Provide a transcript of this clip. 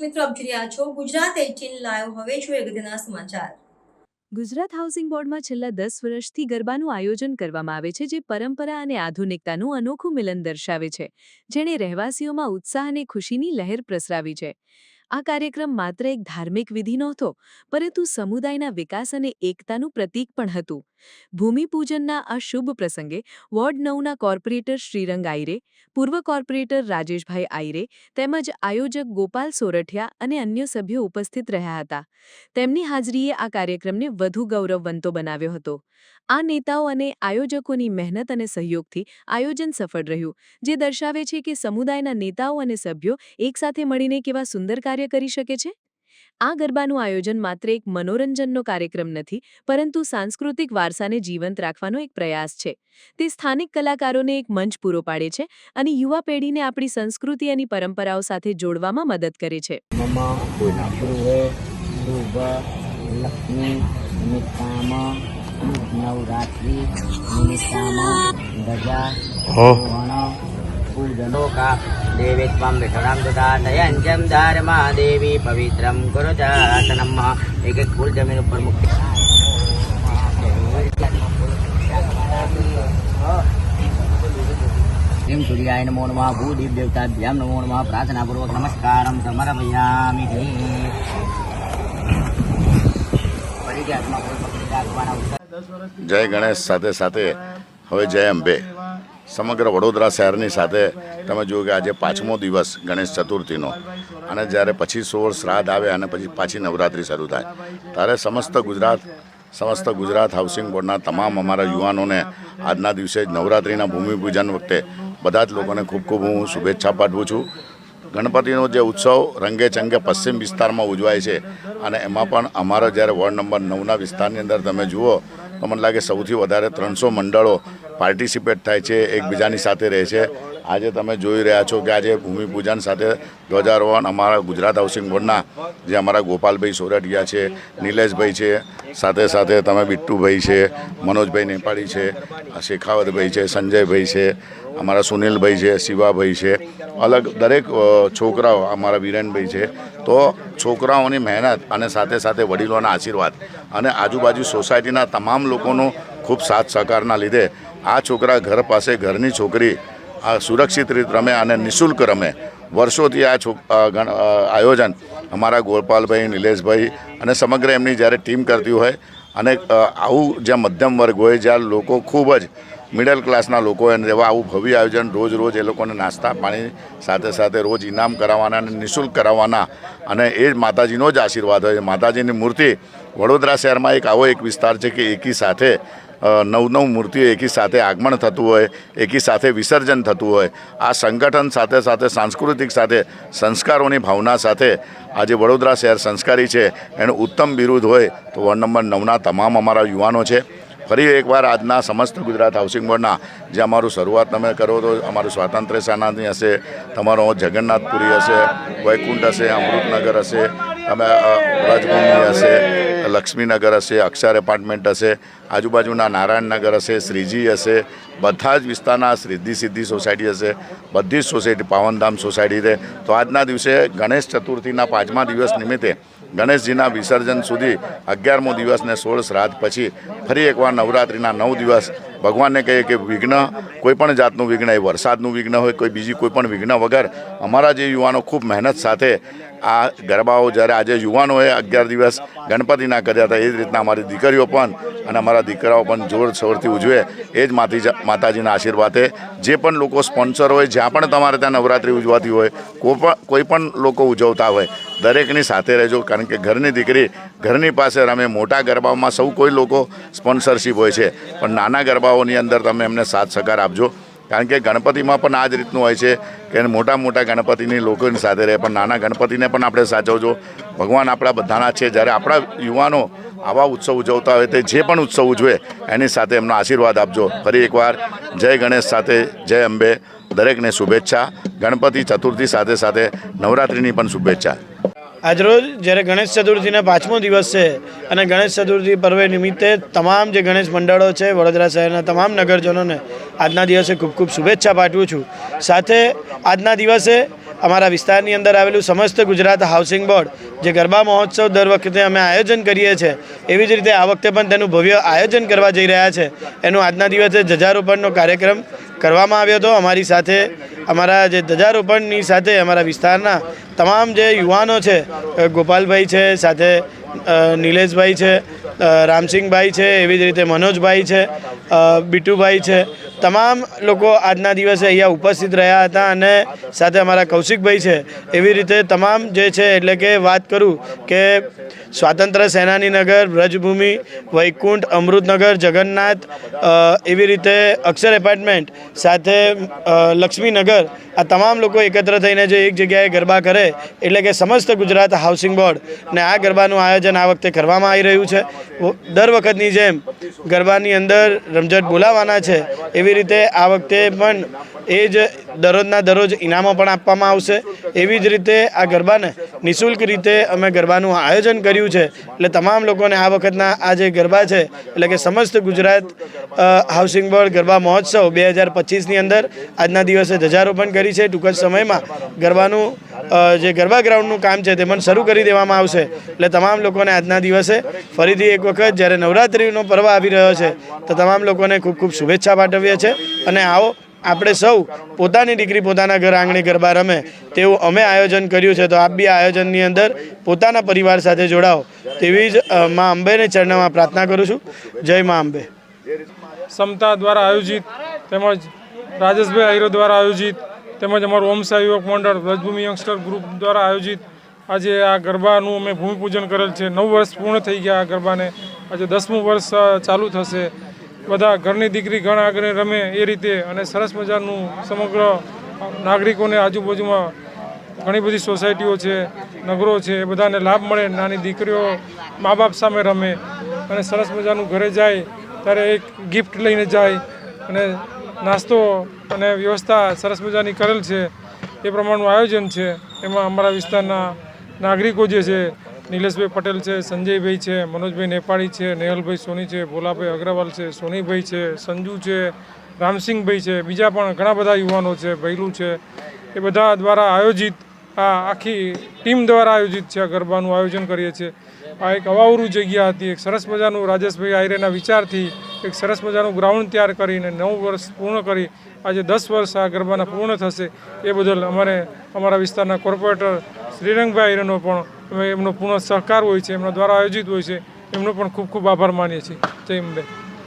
મિત્રો, આપ જોઈ છો ગુજરાત એટીન લાઈવ હવે જોઈએ અગત્યના સમાચાર. ગુજરાત હાઉસિંગ બોર્ડમાં છેલ્લા દસ વર્ષથી ગરબાનું આયોજન કરવામાં આવે છે, જે પરંપરા અને આધુનિકતાનું અનોખું મિલન દર્શાવે છે. જેણે રહેવાસીઓમાં ઉત્સાહ અને ખુશીની લહેર પ્રસરાવી છે. આ કાર્યક્રમ માત્ર એક ધાર્મિક વિધિ નહોતો, પરંતુ સમુદાયના વિકાસ અને એકતાનું પ્રતીક પણ હતું. ભૂમિપૂજનના આ શુભ પ્રસંગે વોર્ડ નવના કોર્પોરેટર શ્રીરંગ આયરે, પૂર્વ કોર્પોરેટર રાજેશભાઈ આયરે તેમજ આયોજક ગોપાલ સોરઠિયા અને અન્ય સભ્યો ઉપસ્થિત રહ્યા હતા. તેમની હાજરીએ આ કાર્યક્રમને વધુ ગૌરવવંતો બનાવ્યો હતો. આ નેતાઓ અને આયોજકોની મહેનત અને સહયોગથી આયોજન સફળ રહ્યું, જે દર્શાવે છે કે સમુદાયના નેતાઓ અને સભ્યો એકસાથે મળીને કેવા સુંદર કાર્ય કરી શકે છે? આ ગરબાનું આયોજન માત્ર એક મનોરંજનનો કાર્યક્રમ નથી પરંતુ સાંસ્કૃતિક વારસાને જીવંત રાખવાનો એક પ્રયાસ છે. તે સ્થાનિક કલાકારોને એક મંચ પૂરો પાડે છે અને યુવા પેઢીને આપણી સંસ્કૃતિ અને પરંપરાઓ સાથે જોડવામાં મદદ કરે છે. નવરાત્રિ દેવી ત્વં વિઠળાં દદાતયંજમ ધર્મા દેવી પવિત્રમ કુરુ જાતનમ એક એક ફૂલ જમીન ઉપર મૂકી એમ સૂર્યાય નમો નમઃ ભૂદીપ દેવતાભ્યામ નમો નમઃ પ્રાર્થનાપૂર્વક નમસ્કારમ સમર્પયામિ જય ગણેશ સાથે સાથે હવે જય અંબે સમગ્ર વડોદરા શહેરની સાથે તમે જુઓ કે આજે પાંચમો દિવસ ગણેશ ચતુર્થીનો. અને જ્યારે પછી સોળ શ્રાદ્ધ આવે અને પછી પાછી નવરાત્રિ શરૂ થાય. ત્યારે સમસ્ત ગુજરાત સમસ્ત ગુજરાત હાઉસિંગ બોર્ડના તમામ અમારા યુવાનોને આજના દિવસે જ નવરાત્રિના ભૂમિપૂજન વખતે બધા જ લોકોને ખૂબ ખૂબ હું શુભેચ્છા પાઠવું છું. ગણપતિનો જે ઉત્સવ રંગે ચંગે પશ્ચિમ વિસ્તારમાં ઉજવાય છે. અને એમાં પણ અમારા જ્યારે વોર્ડ નંબર નવના વિસ્તારની અંદર તમે જુઓ તો મને લાગે સૌથી વધારે ત્રણસો મંડળો પાર્ટિસિપેટ થાય છે, એકબીજાની સાથે રહે છે. આજે તમે જોઈ રહ્યા છો કે આજે ભૂમિપૂજન સાથે ધ્વજારોહણ અમારા ગુજરાત હાઉસિંગ બોર્ડના જે અમારા ગોપાલભાઈ સોરઠિયા છે, નિલેશભાઈ છે, સાથે સાથે તમે બિટ્ટુભાઈ છે, મનોજભાઈ નેપાળી છે, શેખાવતભાઈ છે, સંજયભાઈ છે, અમારા સુનિલભાઈ છે, શિવાભાઈ છે. અલગ દરેક છોકરાઓ અમારા વિરેનભાઈ છે. તો છોકરાઓની મહેનત અને સાથે સાથે વડીલોના આશીર્વાદ અને આજુબાજુ સોસાયટીના તમામ લોકોનો ખૂબ સાથ સહકારના લીધે આ છોકરા ઘર પાસે ઘરની છોકરી આ સુરક્ષિત રીત રમે અને નિઃશુલ્ક રમે. વર્ષોથી આ છો આયોજન અમારા ગોપાલભાઈ, નિલેશભાઈ અને સમગ્ર એમની જ્યારે ટીમ કરતી હોય અને આવું જ્યાં મધ્યમ વર્ગ હોય જ્યાં લોકો ખૂબ જ મિડલ ક્લાસના લોકો અને એવા આવું ભવ્ય આયોજન રોજ રોજ એ લોકોને નાસ્તા પાણી સાથે સાથે રોજ ઇનામ કરાવવાના અને નિઃશુલ્ક કરાવવાના અને એ જ માતાજીનો જ આશીર્વાદ હોય. માતાજીની મૂર્તિ વડોદરા શહેરમાં એક આવો એક વિસ્તાર છે કે એકી સાથે નવ નવ મૂર્તિઓ એકી સાથે આગમન થતું હોય, એકી સાથે વિસર્જન થતું હોય. આ સંગઠન સાથે સાથે, સાંસ્કૃતિક સાથે, સંસ્કારોની ભાવના સાથે આજે વડોદરા શહેર સંસ્કારી છે. એનું ઉત્તમ બિરુદ હોય તો વોર્ડ નંબર નવના તમામ અમારા યુવાનો છે. ફરી એકવાર આજના સમસ્ત ગુજરાત હાઉસિંગ બોર્ડના જે અમારું શરૂઆત તમે કરો તો અમારું સ્વાતંત્ર્ય સેનાની હશે, તમારો જગન્નાથપુરી હશે, વૈકુંઠ હશે, અમૃતનગર હશે તમે અ, હશે લક્ષ્મીનગર હશે અક્ષર એપાર્ટમેન્ટ હશે આજુબાજુના નારાયણનગર હશે શ્રીજી હશે બધા જ વિસ્તારના સિદ્ધિ સિદ્ધિ સોસાયટી હશે બધી જ સોસાયટી પાવનધામ સોસાયટી છે. તો આજના દિવસે ગણેશ ચતુર્થીના પાંચમા દિવસ નિમિત્તે ગણેશજીના વિસર્જન સુધી અગિયારમો દિવસ ને સોળ શ્રાદ્ધ પછી ફરી એકવાર નવરાત્રિના નવ દિવસ ભગવાનને કહીએ કે વિઘ્ન, કોઈ પણ જાતનું વિઘ્ન, એ વરસાદનું વિઘ્ન હોય, કોઈ બીજી કોઈ પણ વિઘ્ન વગર અમારા જે યુવાનો ખૂબ મહેનત સાથે આ ગરબાઓ જ્યારે આજે યુવાનોએ અગિયાર દિવસ ગણપતિના કર્યા હતા, એ જ રીતના અમારી દીકરીઓ પણ અને અમારા દીકરાઓ પણ જોર શોરથી ઉજવે, એ જ માતી માતાજીના આશીર્વાદે જે પણ લોકો સ્પોન્સર હોય, જ્યાં પણ તમારે ત્યાં નવરાત્રિ ઉજવાતી હોય, કોઈ પણ કોઈ પણ લોકો ઉજવતા હોય, દરેકની સાથે રહેજો, કારણ કે ઘરની દીકરી ઘરની પાસે રમે. મોટા ગરબાઓમાં સૌ કોઈ લોકો સ્પોન્સરશીપ હોય છે. પણ નાના ગરબાઓની અંદર તમે એમને સાથ સહકાર આપજો. કારણ કે ગણપતિમાં પણ આ જ રીતનું હોય છે કે મોટા મોટા ગણપતિની લોકોની સાથે રહે. પણ નાના ગણપતિને પણ આપણે સાચવજો. ભગવાન આપણા બધાના છે. જ્યારે આપણા યુવાનો આવા ઉત્સવ ઉજવતા હોય તે જે પણ ઉત્સવ ઉજવે, એની સાથે એમનો આશીર્વાદ આપજો. ફરી એકવાર જય ગણેશ સાથે જય અંબે. દરેકને શુભેચ્છા. ગણપતિ ચતુર્થી સાથે સાથે નવરાત્રિની પણ શુભેચ્છા. આજરોજ જ્યારે ગણેશ ચતુર્થીના પાંચમો દિવસ છે અને ગણેશ ચતુર્થી પર્વે નિમિત્તે તમામ જે ગણેશ મંડળો છે, વડોદરા શહેરના તમામ નગરજનોને આજના દિવસે ખૂબ ખૂબ શુભેચ્છા પાઠવું છું. સાથે આજના દિવસે અમારા વિસ્તારની અંદર આવેલું સમસ્ત ગુજરાત હાઉસિંગ બોર્ડ, જે ગરબા મહોત્સવ દર વખતે અમે આયોજન કરીએ છીએ, એવી જ રીતે આ વખતે પણ તેનું ભવ્ય આયોજન કરવા જઈ રહ્યા છે. એનું આજના દિવસે ધ્વજારોપણનો કાર્યક્રમ કરવામાં આવ્યો હતો. અમારી સાથે અમારા જે ધ્વજારોપણની સાથે અમારા વિસ્તારના તમામ જે યુવાનો છે ગોપાલભાઈ છે સાથે નિલેશભાઈ છે રામસિંહભાઈ છે, એવી જ રીતે મનોજભાઈ છે બીટુભાઈ છે. તમામ લોકો આજના દિવસે અહીંયા ઉપસ્થિત રહ્યા હતા અને સાથે અમારા કૌશિકભાઈ છે. એવી રીતે તમામ જે છે, એટલે કે વાત કરું કે સ્વાતંત્ર્ય સેનાની નગર વ્રજભૂમિ, વૈકુંઠ, અમૃતનગર, જગન્નાથ એવી રીતે અક્ષર એપાર્ટમેન્ટ સાથે લક્ષ્મીનગર, આ તમામ લોકો એકત્ર થઈને જે એક જગ્યાએ ગરબા કરે, એટલે કે સમસ્ત ગુજરાત હાઉસિંગ બોર્ડ ને આ ગરબાનું આયોજન આ વખતે કરવામાં આવી રહ્યું છે. દર વખતની જેમ ગરબાની અંદર રમઝટ બોલાવાના છે. એવી રીતે આ વખતે પણ એ જ દરરોજના દરરોજ ઇનામો પણ આપવામાં આવશે. એવી જ રીતે આ ગરબાને નિઃશુલ્ક રીતે અમે ગરબાનું આયોજન કર્યું છે. એટલે તમામ લોકોને આ વખતના આ જે ગરબા છે, એટલે કે સમસ્ત ગુજરાત હાઉસિંગ બોર્ડ ગરબા મહોત્સવ બે હજાર પચીસની અંદર આજના દિવસે ધ્વજારોપણ કરી છે. ટૂંક જ સમયમાં ગરબાનું જે ગરબા ગ્રાઉન્ડનું કામ છે તે પણ શરૂ કરી દેવામાં આવશે. એટલે તમામ લોકોને આજના દિવસે ફરીથી એક વખત જ્યારે નવરાત્રિનો પર્વ આવી રહ્યો છે, તો તમામ લોકોને ખૂબ ખૂબ શુભેચ્છા પાઠવીએ છીએ. અને આવો, આપણે સૌ પોતાની દીકરી પોતાના ઘર આંગણે ગરબા રમે તેવું અમે આયોજન કર્યું છે. તો આપ બી આયોજનની અંદર પોતાના પરિવાર સાથે જોડાઓ તેવી જ મા અંબેને ચરણમાં પ્રાર્થના કરું છું. જય મા અંબે. સમતા દ્વારા આયોજિત તેમજ રાજેશભાઈ આહિરો દ્વારા આયોજિત તેમજ અમારું ઓમસા યુવક મંડળ વ્રજભૂમિ યંગસ્ટર ગ્રુપ દ્વારા આયોજિત આજે આ ગરબાનું અમે ભૂમિપૂજન કરેલ છે. નવ વર્ષ પૂર્ણ થઈ ગયા આ ગરબાને. આજે દસમું વર્ષ ચાલુ થશે. બધા ઘરની દીકરી ગણ આગળ રમે એ રીતે અને સરસ મજાનું સમગ્ર નાગરિકોને આજુબાજુમાં ઘણી બધી સોસાયટીઓ છે, નગરો છે, એ બધાને લાભ મળે, નાની દીકરીઓ મા બાપ સામે રમે અને સરસ મજાનું ઘરે જાય, ત્યારે એક ગિફ્ટ લઈને જાય અને નાસ્તો અને વ્યવસ્થા સરસ મજાની કરેલ છે. એ પ્રમાણનું આયોજન છે. એમાં અમારા વિસ્તારના નાગરિકો જે છે, નિલેશભાઈ પટેલ છે, સંજયભાઈ છે, મનોજભાઈ નેપાળી છે, નેહલભાઈ સોની છે, ભોલાભાઈ અગ્રવાલ છે, સોનીભાઈ છે, સંજુ છે, રામસિંહભાઈ છે, બીજા પણ ઘણા બધા યુવાનો છે, ભૈલું છે. એ બધા દ્વારા આયોજિત આ આખી ટીમ દ્વારા આયોજિત છે ગરબાનું આયોજન કરીએ છીએ. આ એક અવાવરું જગ્યા હતી. એક સરસ મજાનું રાજેશભાઈ આયરેના વિચારથી એક સરસ મજાનું ગ્રાઉન્ડ તૈયાર કરીને નવ વર્ષ પૂર્ણ કરી આજે દસ વર્ષ આ ગરબાના પૂર્ણ થશે એ બદલ અમારે અમારા વિસ્તારના કોર્પોરેટર શ્રીરંગભાઈ આયરેનો પણ અમે એમનો પૂર્ણ સહકાર હોય છે, એમના દ્વારા આયોજિત હોય છે, એમનો પણ ખૂબ ખૂબ આભાર માનીએ છીએ. જય અંબે